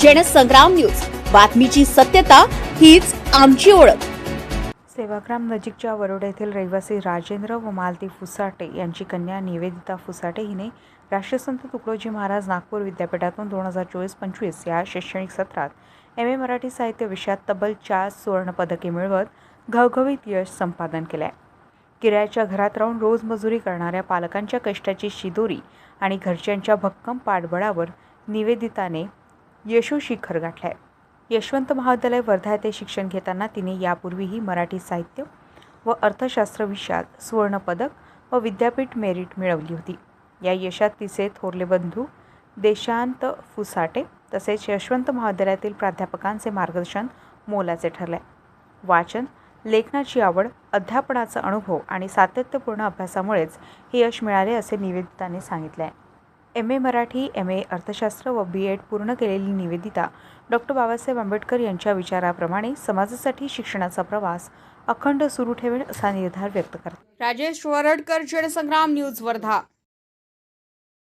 Jansangram news. बातमीची सत्यता हीच आमची ओळख. सेवाग्राम नजीकच्या वरोडा येथील रहिवासी राजेंद्र व मालती फुसाटे यांची कन्या निवेदिता फुसाटे हिने राष्ट्रसंत तुकडोजी महाराज नागपूर विद्यापीठातून दोन हजार चोवीस पंचवीस या शैक्षणिक सत्रात एम ए मराठी साहित्य विषयात तब्बल चार सुवर्णपदके मिळवत घवघवीत यश संपादन केले आहे किरायाच्या घरात राहून रोजमजुरी करणाऱ्या पालकांच्या कष्टाची शिदोरी आणि घरच्यांच्या भक्कम पाठबळावर निवेदिताने यशोशिखर गाठले आहे यशवंत महाविद्यालय वर्धा येथे शिक्षण घेताना तिने यापूर्वीही मराठी साहित्य व अर्थशास्त्र विषयात सुवर्णपदक व विद्यापीठ मेरिट मिळवली होती. या यशात तिचे थोरले बंधू देशांत फुसाटे तसेच यशवंत महाविद्यालयातील प्राध्यापकांचे मार्गदर्शन मोलाचे ठरले. वाचन लेखनाची आवड अध्यापनाचा अनुभव आणि सातत्यपूर्ण अभ्यासामुळेच हे यश मिळाले असे निवेदिताने सांगितले आहे. M A Marathi M A अर्थशास्त्र व बी एड पूर्ण केलेली निवेदिता डॉक्टर बाबासाहेब आंबेडकर यांच्या विचाराप्रमाणे समाजासाठी शिक्षणाचा प्रवास अखंड सुरू ठेवेल असा निर्धार व्यक्त करतात. राजेश वरडकर जनसंग्राम न्यूज वर्धा.